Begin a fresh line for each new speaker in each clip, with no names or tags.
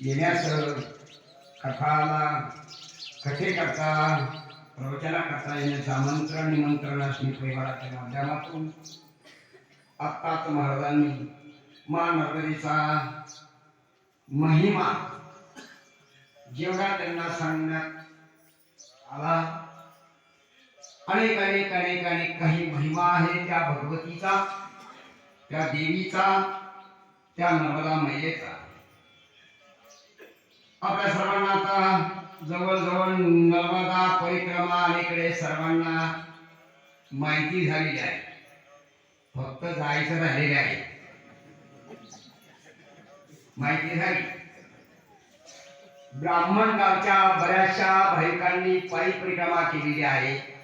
येण्याचं कथाला कथेकरता प्रवचनाकरता येण्याचं आमंत्रण निमंत्रण असणे परिवाराच्या माध्यमातून आत्ताच महाराजांनी मा नगरीचा महिमा जेवढा त्यांना सांगण्यात आला अनेक अनेक अनेक अनेक काही महिमा आहे त्या भगवतीचा त्या देवीचा त्या नर्मदा मैयेचा. आपल्या सर्वांना आता जवळजवळ नर्मदा परिक्रमा अलीकडे सर्वांना माहिती झालेली आहे. फक्त जायचं राहिलेले आहे. माहिती झाली. ब्राह्मण गावच्या बऱ्याचशा भाविकांनी पायी परिक्रमा केलेली आहे.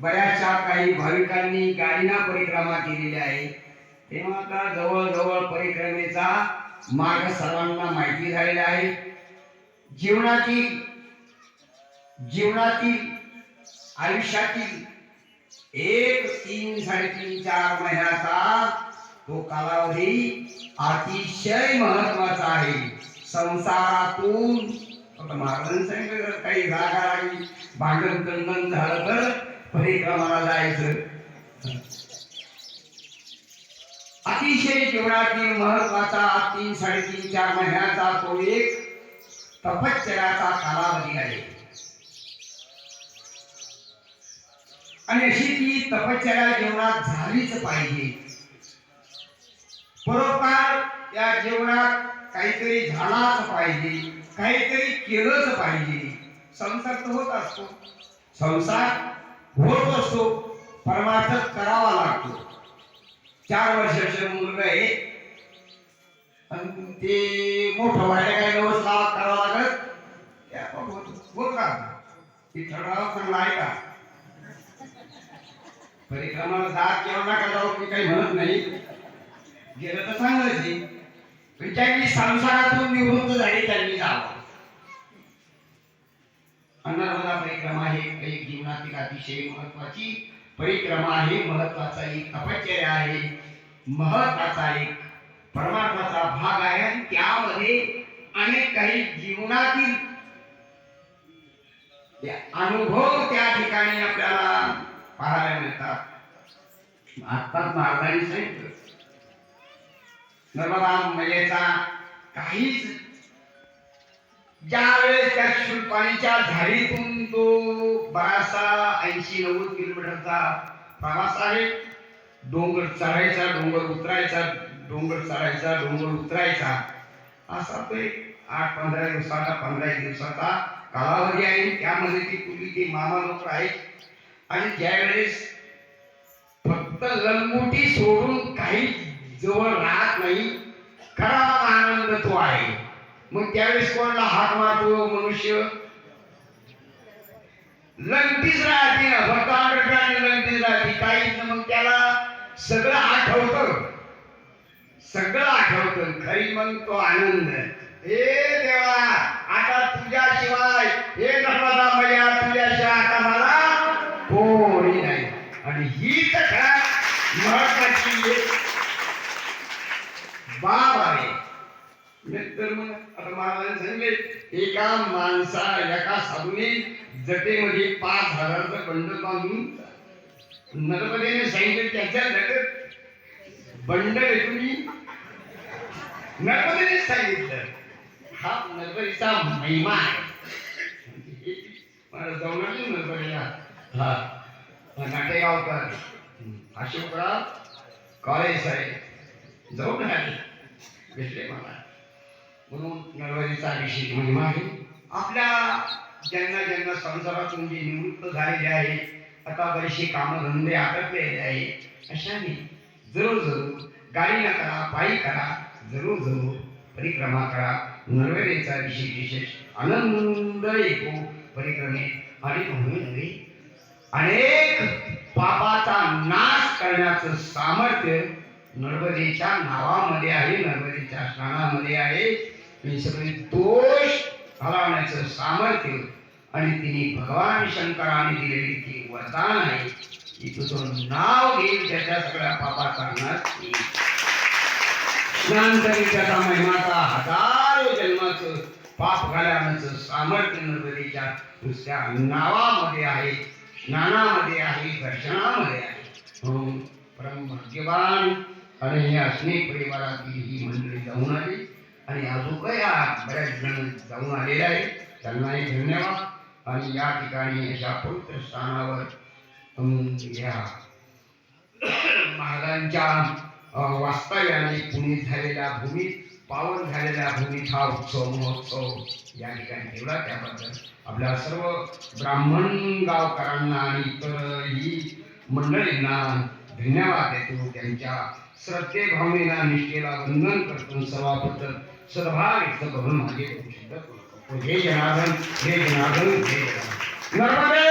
बऱ्याचशा काही भाविकांनी गाडीना परिक्रमा केलेली आहे. तेव्हा आता जवळजवळ परिक्रमेचा मार्ग सर्वांना माहिती झालेला आहे. जीवनातील जीवनातील आयुष्यातील एक तीन साडेतीन चार महिन्याचा तो कालावधी अतिशय महत्त्वाचा आहे. संसारातून आता महाराजांनी सांगितलं काही रागारागी भांडण कंदन झालं तर परिक्रमाला जायचं. अतिशय जीवनातील महत्त्वाचा तीन साडेतीन चार महिन्याचा तो एक तपश्चर्याचा कालावधी आहे. आणि अशी ती तपश्चर्या जीवनात झालीच पाहिजे. परोपकार या जीवनात काहीतरी झालाच पाहिजे काहीतरी केलंच पाहिजे. संसार तर होत असतो. संसार होत असतो परमार्थ करावा लागतो. चार वर्षाचे मुलगा आहे. आणि ते मोठं व्हायला काय व्यवस्था करावा लागत त्या होत होत राहत ती चांगला आहे का परिक्रमाला जात किंवा नका जाऊ मी काही म्हणत नाही. गेलं तर चांगलंच विचारली संसारातून निवृत्त झाली त्यांनी जावं. अन्नदाता परिक्रमा हे एक जीवनातील अतिशय महत्वाची परिक्रमा आहे. महत्त्वाचा एक अपचय आहे. महत्त्वाचा एक परमात्माचा भाग आहे. आणि त्यामध्ये अनेक काही जीवनातील अनुभव त्या ठिकाणी आपल्याला पाहायला मिळतात. आत्ताच महाराजांनी सांगितलं नर्मदा मैयेचा काहीच ज्यावेळेस त्या शुल्पाणीच्या झाडीतून तो बराचसा ऐंशी नव्वद किलोमीटरचा प्रवास आहे डोंगर चढायचा डोंगर उतरायचा डोंगर चढायचा डोंगर उतरायचा असा तो एक आठ पंधरा दिवसाचा पंधरा एक दिवसाचा कालावधी आहे त्यामध्ये ती पूर्वी ती मामा लोक आहेत. आणि ज्यावेळेस फक्त लंगोटी सोडून काही जवळ राहत नाही खरा आनंद तो आहे. मग त्यावेळेस कोणाला हात मारतो मनुष्य? लंगतीच राहते ना फक्त आठवड्याने लंगतीच राहते. काहीच मग त्याला सगळं आठवतं. सगळं आठवतं. खरी मग तो आनंद हे देवा आता तुझ्याशिवाय हे नर्मदा मैया तुझ्याशिवाय आता मला कोणी नाही आणि हीच खरा महत्वाची एक बाब आहे नंतर मग आता महाराजांनी सांगितले एका माणसा एका साधूने जटेमध्ये पाच हजाराचं बंड बांधून नरपतीने सांगितले त्याच्या जटेत बंड आहे तुम्ही. नरपतीने सांगितलं हा नरपतीचा महिमा आहे. जाऊन आली नर्मदेला. हा नाटेगावकर अशोकराव कॉलेज आहे जाऊन आले. भेटले मला. म्हणून नरवरीचा अभिषेक महिमा आहे. आपल्या ज्यांना ज्यांना संसारातून जे निवृत्त झालेले आहे आता बरेचसे कामधंदे आटकलेले आहे अशाने जरूर जरूर गाडीला करा पायी करा जरूर जरूर परिक्रमा करा. नरवेचा विशेष विशेष आनंद येतो परिक्रमे. आणि म्हणून नव्हे अनेक पापाचा नाश करण्याचं सामर्थ्य नर्मदेच्या नावामध्ये आहे नर्मदेच्या स्नानामध्ये आहे. आणि सगळे दोष हलवण्याचं सामर्थ्य आणि तिने भगवान शंकराने दिलेली ती वरदान आहे की तुझं नाव घेईल त्याच्या सगळ्या पापाचा नाश होईल. स्नान करी त्याचा महिमाचा हजारो जन्माचं पाप घालण्याचं सामर्थ्य नर्मदेच्या नुसत्या नावामध्ये आहे स्नानामध्ये आहे दर्शनामध्ये आहे म्हणून परमभाग्यवान आणि हे असणे परिवारातील ही मंडळी जाऊन आली आणि अजून या बऱ्याच जण जाऊन आलेले आहेत. त्यांनाही धन्यवाद. आणि या ठिकाणी अशा पवित्र स्थानावर या महाराजांच्या वास्तव्याने पुनीत झालेल्या भूमीत पावन झालेल्या भूमीत हा उत्सव महोत्सव या ठिकाणी ठेवला. त्याबद्दल आपल्या सर्व ब्राह्मण गावकरांना आणि इतरही मंडळींना धन्यवाद देतो. त्यांच्या श्रद्धेभावनेला निष्ठेला वंदन करतो. सर्वाबद्दल सद्भाग तो ब्रह्म ये तो ये जनार्दन ये जनार्दन ये जनार्दन। नर्मदे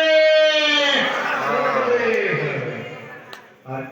आज